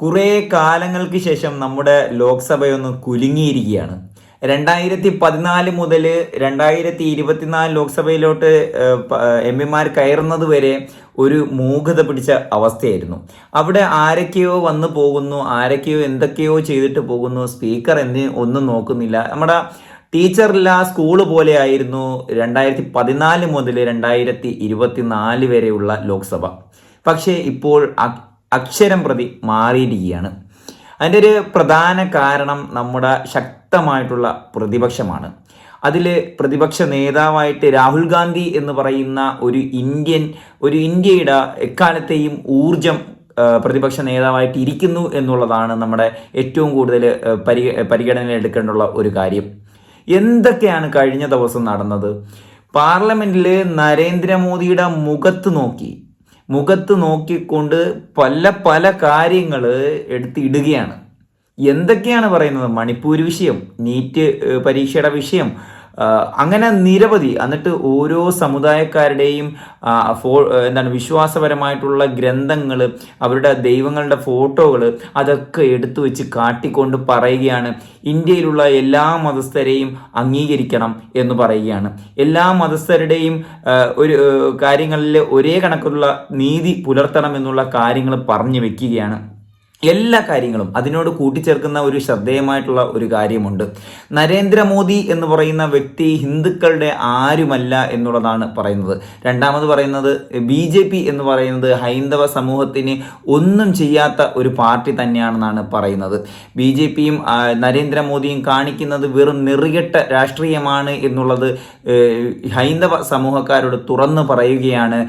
കുറേ കാലങ്ങൾക്ക് ശേഷം നമ്മുടെ ലോക്സഭയൊന്ന് കുലുങ്ങിയിരിക്കുകയാണ്. രണ്ടായിരത്തി പതിനാല് മുതൽ രണ്ടായിരത്തി ഇരുപത്തിനാല് ലോക്സഭയിലോട്ട് എം പിമാർ കയറുന്നത് വരെ ഒരു മൂകത പിടിച്ച അവസ്ഥയായിരുന്നു. അവിടെ ആരൊക്കെയോ വന്നു പോകുന്നു ആരൊക്കെയോ എന്തൊക്കെയോ ചെയ്തിട്ട് പോകുന്നു സ്പീക്കർ എന്ന് ഒന്നും നോക്കുന്നില്ല. നമ്മുടെ ടീച്ചറില്ല സ്കൂൾ പോലെയായിരുന്നു രണ്ടായിരത്തി പതിനാല് മുതൽ രണ്ടായിരത്തി ഇരുപത്തിനാല് വരെയുള്ള ലോക്സഭ. പക്ഷേ ഇപ്പോൾ അക്ഷരം പ്രതി മാറിയിരിക്കുകയാണ്. അതിന്റെ ഒരു പ്രധാന കാരണം നമ്മുടെ ശക്തമായിട്ടുള്ള പ്രതിപക്ഷമാണ്. അതിൽ പ്രതിപക്ഷ നേതാവായിട്ട് രാഹുൽ ഗാന്ധി എന്ന് പറയുന്ന ഒരു ഇന്ത്യൻ ഒരു ഇന്ത്യയുടെ എക്കാലത്തെയും ഊർജം പ്രതിപക്ഷ നേതാവായിട്ട് ഇരിക്കുന്നു എന്നുള്ളതാണ് നമ്മുടെ ഏറ്റവും കൂടുതൽ പരി പരിഗണന എടുക്കേണ്ടുള്ള ഒരു കാര്യം. എന്തൊക്കെയാണ് കഴിഞ്ഞ ദിവസം നടന്നത്? പാർലമെന്റിൽ നരേന്ദ്രമോദിയുടെ മുഖത്ത് നോക്കി മുഖത്ത് നോക്കിക്കൊണ്ട് പല പല കാര്യങ്ങൾ എടുത്തിടുകയാണ്. എന്തൊക്കെയാണ് പറയുന്നത്? മണിപ്പൂർ വിഷയം നീറ്റ് പരീക്ഷയുടെ വിഷയം അങ്ങനെ നിരവധി എന്നിട്ട് ഓരോ സമുദായക്കാരുടെയും ഫോ എന്താണ് വിശ്വാസപരമായിട്ടുള്ള ഗ്രന്ഥങ്ങൾ അവരുടെ ദൈവങ്ങളുടെ ഫോട്ടോകൾ അതൊക്കെ എടുത്തു വെച്ച് കാട്ടിക്കൊണ്ട് പറയുകയാണ്. ഇന്ത്യയിലുള്ള എല്ലാ മതസ്ഥരെയും അംഗീകരിക്കണം എന്ന് പറയുകയാണ്. എല്ലാ മതസ്ഥരുടെയും ഒരു കാര്യങ്ങളിൽ ഒരേ കണക്കുള്ള നീതി പുലർത്തണം എന്നുള്ള കാര്യങ്ങൾ പറഞ്ഞു വെക്കുകയാണ്. എല്ലാ കാര്യങ്ങളും അതിനോട് കൂട്ടിച്ചേർക്കുന്ന ഒരു ശ്രദ്ധേയമായിട്ടുള്ള ഒരു കാര്യമുണ്ട്. നരേന്ദ്രമോദി എന്ന് പറയുന്ന വ്യക്തി ഹിന്ദുക്കളുടെ ആരുമല്ല എന്നുള്ളതാണ് പറയുന്നത്. രണ്ടാമത് പറയുന്നത് ബി ജെ പി എന്ന് പറയുന്നത് ഹൈന്ദവ സമൂഹത്തിന് ഒന്നും ചെയ്യാത്ത ഒരു പാർട്ടി തന്നെയാണെന്നാണ് പറയുന്നത്. ബി ജെ പിയും നരേന്ദ്രമോദിയും കാണിക്കുന്നത് വെറും നെറുകെട്ട രാഷ്ട്രീയമാണ് എന്നുള്ളത് ഹൈന്ദവ സമൂഹക്കാരോട് തുറന്നു പറയുകയാണ്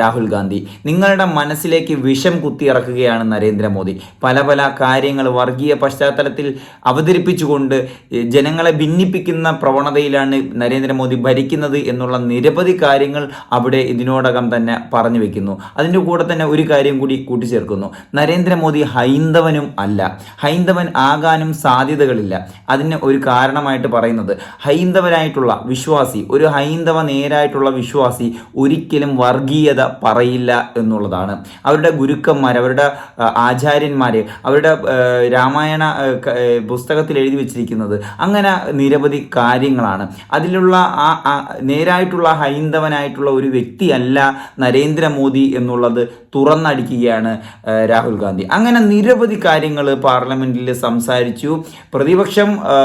രാഹുൽ ഗാന്ധി. നിങ്ങളുടെ മനസ്സിലേക്ക് വിഷം കുത്തിയിറക്കുകയാണ് നരേന്ദ്രമോദി. പല പല കാര്യങ്ങൾ വർഗീയ പശ്ചാത്തലത്തിൽ അവതരിപ്പിച്ചുകൊണ്ട് ജനങ്ങളെ ഭിന്നിപ്പിക്കുന്ന പ്രവണതയിലാണ് നരേന്ദ്രമോദി ഭരിക്കുന്നത് എന്നുള്ള നിരവധി കാര്യങ്ങൾ അവിടെ ഇതിനോടകം തന്നെ പറഞ്ഞു വെക്കുന്നു. അതിന്റെ കൂടെ തന്നെ ഒരു കാര്യം കൂടി കൂട്ടിച്ചേർക്കുന്നു. നരേന്ദ്രമോദി ഹൈന്ദവനും അല്ല. ഹൈന്ദവൻ ആകാനും സാധ്യതകളില്ല. അതിന് ഒരു കാരണമായിട്ട് പറയുന്നത് ഹൈന്ദവനായിട്ടുള്ള വിശ്വാസി ഒരു ഹൈന്ദവ നേരായിട്ടുള്ള വിശ്വാസി ഒരിക്കലും വർഗീയത പറയില്ല എന്നുള്ളതാണ്. അവരുടെ ഗുരുക്കന്മാർ അവരുടെ ആ, ആചാര്യന്മാര് അവരുടെ രാമായണ പുസ്തകത്തിൽ എഴുതി വെച്ചിരിക്കുന്നത് അങ്ങനെ നിരവധി കാര്യങ്ങളാണ്. അതിലുള്ള ആ നേരായിട്ടുള്ള ഹൈന്ദവനായിട്ടുള്ള ഒരു വ്യക്തിയല്ല നരേന്ദ്രമോദി എന്നുള്ളത് തുറന്നടിക്കുകയാണ് രാഹുൽ ഗാന്ധി. അങ്ങനെ നിരവധി കാര്യങ്ങൾ പാർലമെന്റിൽ സംസാരിച്ചു. പ്രതിപക്ഷം ആ,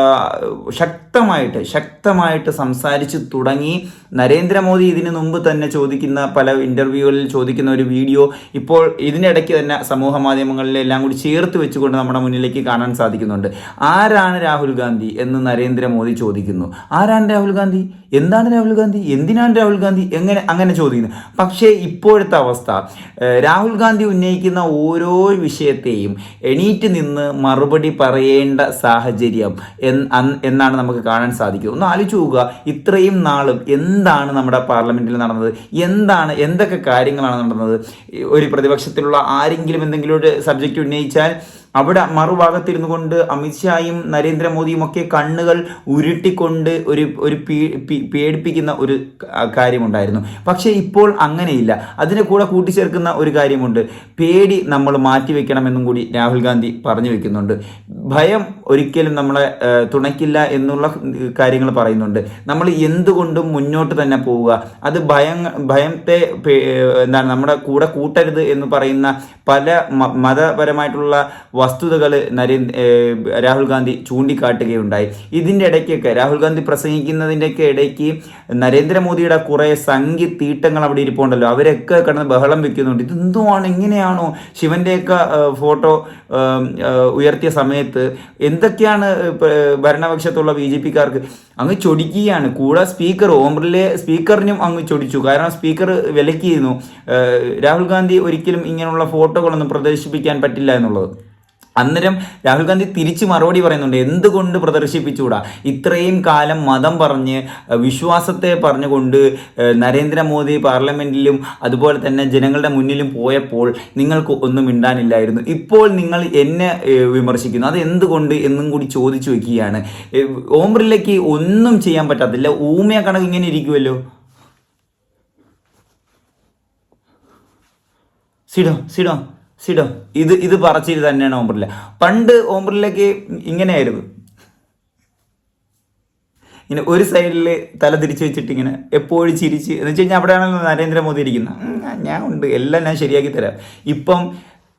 ശക്തമായിട്ട് ശക്തമായിട്ട് സംസാരിച്ച് തുടങ്ങി. നരേന്ദ്രമോദി ഇതിനു മുമ്പ് തന്നെ ചോദിക്കുന്ന പല ഇന്റർവ്യൂകളിൽ ചോദിക്കുന്ന ഒരു വീഡിയോ ഇപ്പോൾ ഇതിനിടയ്ക്ക് തന്നെ സമൂഹ മാധ്യമങ്ങളിലെല്ലാം കൂടി ചേർത്ത് വെച്ചുകൊണ്ട് നമ്മുടെ മുന്നിലേക്ക് കാണാൻ സാധിക്കുന്നുണ്ട്. ആരാണ് രാഹുൽ ഗാന്ധി എന്ന് നരേന്ദ്രമോദി ചോദിക്കുന്നു. ആരാണ് രാഹുൽ ഗാന്ധി? എന്താണ് രാഹുൽ ഗാന്ധി? എന്തിനാണ് രാഹുൽ ഗാന്ധി? എങ്ങനെ അങ്ങനെ ചോദിക്കുന്നു. പക്ഷേ ഇപ്പോഴത്തെ അവസ്ഥ രാഹുൽ ഗാന്ധി ഉന്നയിക്കുന്ന ഓരോ വിഷയത്തെയും എണീറ്റ് നിന്ന് മറുപടി പറയേണ്ട സാഹചര്യം എന്നാണ് നമുക്ക് കാണാൻ സാധിക്കും. ഒന്ന് ആലോചിച്ച് പോകുക ഇത്രയും നാളും എന്താണ് നമ്മുടെ പാർലമെന്റിൽ നടന്നത്? എന്താണ് എന്തൊക്കെ കാര്യങ്ങളാണ് നടന്നത്? ഒരു പ്രതിപക്ഷത്തിലുള്ള ആരെങ്കിലും എന്തെങ്കിലും ഒരു സബ്ജക്റ്റ് ഉന്നയിച്ചാൽ അവിടെ മറുഭാഗത്തിരുന്നു കൊണ്ട് അമിത്ഷായും നരേന്ദ്രമോദിയും ഒക്കെ കണ്ണുകൾ ഉരുട്ടിക്കൊണ്ട് ഒരു ഒരു പേടിപ്പിക്കുന്ന ഒരു കാര്യമുണ്ടായിരുന്നു. പക്ഷേ ഇപ്പോൾ അങ്ങനെയില്ല. അതിന് കൂടെ കൂട്ടിച്ചേർക്കുന്ന ഒരു കാര്യമുണ്ട്. പേടി നമ്മൾ മാറ്റിവെക്കണമെന്നും കൂടി രാഹുൽ ഗാന്ധി പറഞ്ഞു വെക്കുന്നുണ്ട്. ഭയം ഒരിക്കലും നമ്മളെ തുണയ്ക്കില്ല എന്നുള്ള കാര്യങ്ങൾ പറയുന്നുണ്ട്. നമ്മൾ എന്തുകൊണ്ടും മുന്നോട്ട് തന്നെ പോവുക. അത് ഭയം ഭയത്തെ എന്താണ് നമ്മുടെ കൂടെ കൂട്ടരുത് എന്ന് പറയുന്ന പല മതപരമായിട്ടുള്ള വസ്തുതകൾ നരേന്ദ്ര രാഹുൽ ഗാന്ധി ചൂണ്ടിക്കാട്ടുകയുണ്ടായി. ഇതിന്റെ ഇടയ്ക്കൊക്കെ രാഹുൽ ഗാന്ധി പ്രസംഗിക്കുന്നതിന്റെയൊക്കെ ഇടയ്ക്ക് നരേന്ദ്രമോദിയുടെ കുറേ സംഖ്യ തീട്ടങ്ങൾ അവിടെ ഇരിപ്പുണ്ടല്ലോ. അവരൊക്കെ കിടന്ന് ബഹളം വെക്കുന്നുണ്ട്. ഇതെന്തുമാണ് ഇങ്ങനെയാണോ? ശിവന്റെയൊക്കെ ഫോട്ടോ ഉയർത്തിയ സമയത്ത് എന്തൊക്കെയാണ് ഭരണപക്ഷത്തുള്ള ബി ജെ പിക്കാർക്ക്? അങ്ങ് ചൊടിക്കുകയാണ്. കൂടെ സ്പീക്കർ ഓം ബിർലെ സ്പീക്കറിനും അങ്ങ് ചൊടിച്ചു. കാരണം സ്പീക്കർ വിലക്കിയിരുന്നു. രാഹുൽ ഗാന്ധി ഒരിക്കലും ഇങ്ങനെയുള്ള ഫോട്ടോകളൊന്നും പ്രദർശിപ്പിക്കാൻ പറ്റില്ല എന്നുള്ളത്. അന്നേരം രാഹുൽ ഗാന്ധി തിരിച്ച് മറുപടി പറയുന്നുണ്ട് എന്തുകൊണ്ട് പ്രദർശിപ്പിച്ചുകൂടാ? ഇത്രയും കാലം മതം പറഞ്ഞ് വിശ്വാസത്തെ പറഞ്ഞുകൊണ്ട് നരേന്ദ്രമോദി പാർലമെന്റിലും അതുപോലെ തന്നെ ജനങ്ങളുടെ മുന്നിലും പോയപ്പോൾ നിങ്ങൾക്ക് ഒന്നും മിണ്ടാനില്ലായിരുന്നു. ഇപ്പോൾ നിങ്ങൾ എന്നെ വിമർശിക്കുന്നു. അത് എന്തുകൊണ്ട് എന്നും കൂടി ചോദിച്ചു വയ്ക്കുകയാണ് ഓം ബിർലയ്ക്ക് ഒന്നും ചെയ്യാൻ പറ്റത്തില്ല. ഊമയ കണക്ക് ഇങ്ങനെ ഇരിക്കുമല്ലോ സിഡോ സിഡോ. സിഡോ. ഇത് ഇത് പറച്ചിൽ തന്നെയാണ് ഓംബ്രില്ല. പണ്ട് ഓംബ്രില്ലക്ക് ഇങ്ങനെയായിരുന്നു. ഇങ്ങനെ ഒരു സൈഡിൽ തല തിരിച്ചു വെച്ചിട്ട് ഇങ്ങനെ എപ്പോഴും ചിരിച്ച് എന്ന് വെച്ച് കഴിഞ്ഞാൽ അവിടെയാണല്ലോ നരേന്ദ്രമോദി ഇരിക്കുന്നത്. ഞാൻ ഉണ്ട്. എല്ലാം ഞാൻ ശരിയാക്കി തരാം. ഇപ്പം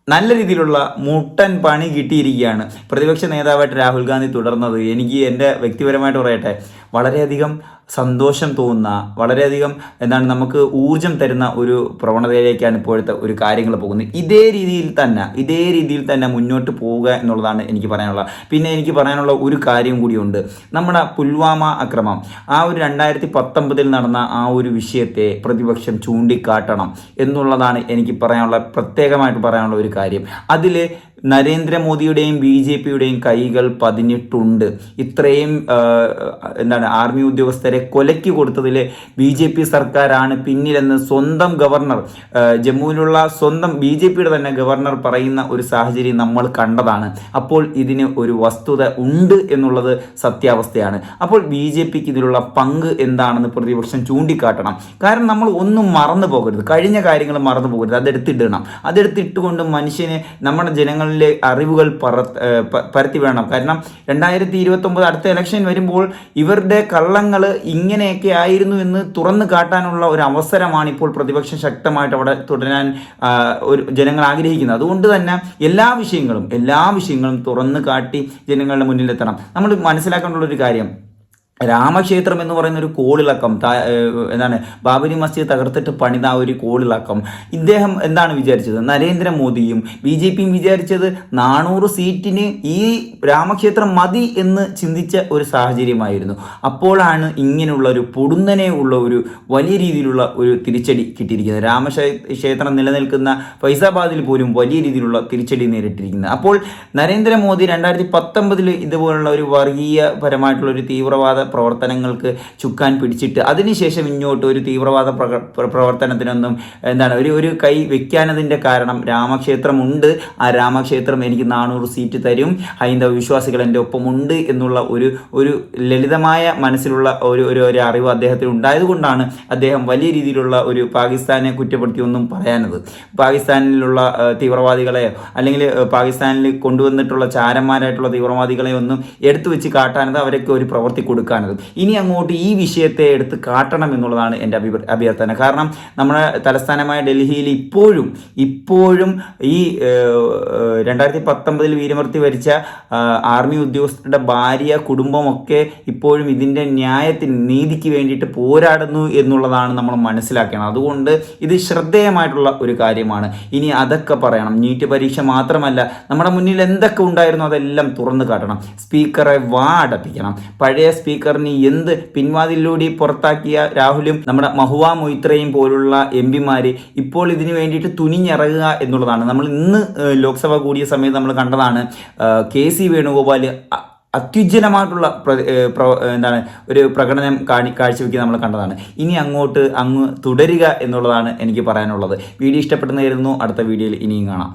നല്ല രീതിയിലുള്ള മുട്ടൻ പണി കിട്ടിയിരിക്കുകയാണ്. പ്രതിപക്ഷ നേതാവായിട്ട് രാഹുൽ ഗാന്ധി തുടർന്നത്. എനിക്ക് എന്റെ വ്യക്തിപരമായിട്ട് പറയട്ടെ. വളരെയധികം സന്തോഷം തോന്നുന്ന വളരെയധികം എന്താണ് നമുക്ക് ഊർജം തരുന്ന ഒരു പ്രവണതയിലേക്കാണ് ഇപ്പോഴത്തെ ഒരു കാര്യങ്ങൾ പോകുന്നത്. ഇതേ രീതിയിൽ തന്നെ ഇതേ രീതിയിൽ തന്നെ മുന്നോട്ട് പോവുക എന്നുള്ളതാണ് എനിക്ക് പറയാനുള്ളത് പിന്നെ എനിക്ക് പറയാനുള്ള ഒരു കാര്യം കൂടിയുണ്ട്. നമ്മുടെ പുൽവാമ അക്രമം ആ ഒരു രണ്ടായിരത്തി പത്തൊമ്പതിൽ നടന്ന ആ ഒരു വിഷയത്തെ പ്രതിപക്ഷം ചൂണ്ടിക്കാട്ടണം എന്നുള്ളതാണ് എനിക്ക് പറയാനുള്ള പ്രത്യേകമായിട്ട് പറയാനുള്ള ഒരു കാര്യം. അതിൽ നരേന്ദ്രമോദിയുടെയും ബി ജെ പിയുടെയും കൈകൾ പതിഞ്ഞിട്ടുണ്ട്. ഇത്രയും എന്താണ് ആർമി ഉദ്യോഗസ്ഥരെ കൊലയ്ക്ക് കൊടുത്തതിൽ ബി ജെ പി സർക്കാരാണ് പിന്നിലെന്ന് സ്വന്തം ഗവർണർ ജമ്മുവിലുള്ള സ്വന്തം ബി ജെ പിയുടെ തന്നെ ഗവർണർ പറയുന്ന ഒരു സാഹചര്യം നമ്മൾ കണ്ടതാണ്. അപ്പോൾ ഇതിന് ഒരു വസ്തുത ഉണ്ട് എന്നുള്ളത് സത്യാവസ്ഥയാണ്. അപ്പോൾ ബി ജെ പിക്ക് ഇതിലുള്ള പങ്ക് എന്താണെന്ന് പ്രതിപക്ഷം ചൂണ്ടിക്കാട്ടണം. കാരണം നമ്മൾ ഒന്നും മറന്നു പോകരുത്. കഴിഞ്ഞ കാര്യങ്ങൾ മറന്നു പോകരുത്. അതെടുത്തിടണം. അതെടുത്തിട്ടുകൊണ്ട് മനുഷ്യനെ നമ്മുടെ ജനങ്ങളിലെ അറിവുകൾ പറ പരത്തി വേണം. കാരണം രണ്ടായിരത്തി ഇരുപത്തൊമ്പത് അടുത്ത ഇലക്ഷൻ വരുമ്പോൾ ഇവരുടെ കള്ളങ്ങൾ ഇങ്ങനെയൊക്കെ ആയിരുന്നു എന്ന് തുറന്നു കാട്ടാനുള്ള ഒരു അവസരമാണ് ഇപ്പോൾ പ്രതിപക്ഷം ശക്തമായിട്ട് അവിടെ തുടരാൻ ഒരു ജനങ്ങൾ ആഗ്രഹിക്കുന്നത്. അതുകൊണ്ട് തന്നെ എല്ലാ വിഷയങ്ങളും എല്ലാ വിഷയങ്ങളും തുറന്നു കാട്ടി ജനങ്ങളുടെ മുന്നിലെത്തണം. നമ്മൾ മനസ്സിലാക്കേണ്ടുള്ള ഒരു കാര്യം രാമക്ഷേത്രം എന്ന് പറയുന്ന ഒരു കോളിളക്കം എന്താണ് ബാബരി മസ്ജിദ് തകർത്തിട്ട് പണിത ഒരു കോളിളക്കം. ഇദ്ദേഹം എന്താണ് വിചാരിച്ചത്? നരേന്ദ്രമോദിയും ബി ജെ പിയും വിചാരിച്ചത് നാനൂറ് സീറ്റിന് ഈ രാമക്ഷേത്രം മതി എന്ന് ചിന്തിച്ച ഒരു സാഹചര്യമായിരുന്നു. അപ്പോഴാണ് ഇങ്ങനെയുള്ള ഒരു പൊടുന്നനെ ഉള്ള ഒരു വലിയ രീതിയിലുള്ള ഒരു തിരിച്ചടി കിട്ടിയിരിക്കുന്നത്. രാമക്ഷേത്രം നിലനിൽക്കുന്ന ഫൈസാബാദിൽ പോലും വലിയ രീതിയിലുള്ള തിരിച്ചടി നേരിട്ടിരിക്കുന്നത്. അപ്പോൾ നരേന്ദ്രമോദി രണ്ടായിരത്തി പത്തൊമ്പതിൽ ഇതുപോലുള്ള ഒരു വർഗീയപരമായിട്ടുള്ള ഒരു തീവ്രവാദ പ്രവർത്തനങ്ങൾക്ക് ചുക്കാൻ പിടിച്ചിട്ട് അതിനുശേഷം ഇങ്ങോട്ട് ഒരു തീവ്രവാദ പ്രവർത്തനത്തിനൊന്നും എന്താണ് ഒരു ഒരു കൈ വെക്കാനതിന്റെ കാരണം രാമക്ഷേത്രമുണ്ട്. ആ രാമക്ഷേത്രം എനിക്ക് നാനൂറ് സീറ്റ് തരും. ഹൈന്ദവ വിശ്വാസികൾ എന്റെ ഒപ്പമുണ്ട് എന്നുള്ള ഒരു ഒരു ലളിതമായ മനസ്സിലുള്ള ഒരു ഒരു ഒരു അറിവ് അദ്ദേഹത്തിന് ഉണ്ടായതുകൊണ്ടാണ് അദ്ദേഹം വലിയ രീതിയിലുള്ള ഒരു പാകിസ്ഥാനെ കുറ്റപ്പെടുത്തിയൊന്നും പറയാനത്. പാകിസ്ഥാനിലുള്ള തീവ്രവാദികളെ അല്ലെങ്കിൽ പാകിസ്ഥാനിൽ കൊണ്ടുവന്നിട്ടുള്ള ചാരന്മാരായിട്ടുള്ള തീവ്രവാദികളെ ഒന്നും എടുത്തു വെച്ച് കാട്ടാനത് അവരൊക്കെ ഒരു പ്രവൃത്തി കൊടുക്കാനത്. ഇനി അങ്ങോട്ട് ഈ വിഷയത്തെ എടുത്ത് കാട്ടണം എന്നുള്ളതാണ് എന്റെ അഭി അഭ്യർത്ഥന. കാരണം നമ്മുടെ തലസ്ഥാനമായ ഡൽഹിയിൽ ഇപ്പോഴും ഇപ്പോഴും ഈ രണ്ടായിരത്തി പത്തൊമ്പതിൽ വീരമൃത്തി വരിച്ച ആർമി ഉദ്യോഗസ്ഥരുടെ ഭാര്യ കുടുംബമൊക്കെ ഇപ്പോഴും ഇതിന്റെ ന്യായത്തിന് നീതിക്ക് വേണ്ടിയിട്ട് പോരാടുന്നു എന്നുള്ളതാണ് നമ്മൾ മനസ്സിലാക്കണം അതുകൊണ്ട് ഇത് ശ്രദ്ധേയമായിട്ടുള്ള ഒരു കാര്യമാണ്. ഇനി അതൊക്കെ പറയണം. നീറ്റ് പരീക്ഷ മാത്രമല്ല നമ്മുടെ മുന്നിൽ എന്തൊക്കെ ഉണ്ടായിരുന്നു അതെല്ലാം തുറന്നു കാട്ടണം. സ്പീക്കറെ വാ അടപ്പിക്കണം. പഴയ സ്പീക്കറിന് എന്ത് പിൻവാതിലൂടെ പുറത്താക്കിയ രാഹുലും നമ്മുടെ മഹുവ മൊയ്ത്രയും പോലുള്ള എം പിമാര് ഇപ്പോൾ ഇതിനു വേണ്ടിയിട്ട് തുനിഞ്ഞിറങ്ങുക എന്നുള്ളതാണ്. നമ്മൾ ഇന്ന് ലോക്സഭ കൂടിയ സമയത്ത് നമ്മൾ കണ്ടതാണ് കെ സി വേണുഗോപാൽ അത്യുജ്ജലമായിട്ടുള്ള എന്താണ് ഒരു പ്രകടനം കാണി കാഴ്ചവെക്കുക നമ്മൾ കണ്ടതാണ്. ഇനി അങ്ങോട്ട് അങ്ങ് തുടരുക എന്നുള്ളതാണ് എനിക്ക് പറയാനുള്ളത്. വീഡിയോ ഇഷ്ടപ്പെടുന്നതായിരുന്നു അടുത്ത വീഡിയോയിൽ ഇനിയും കാണാം.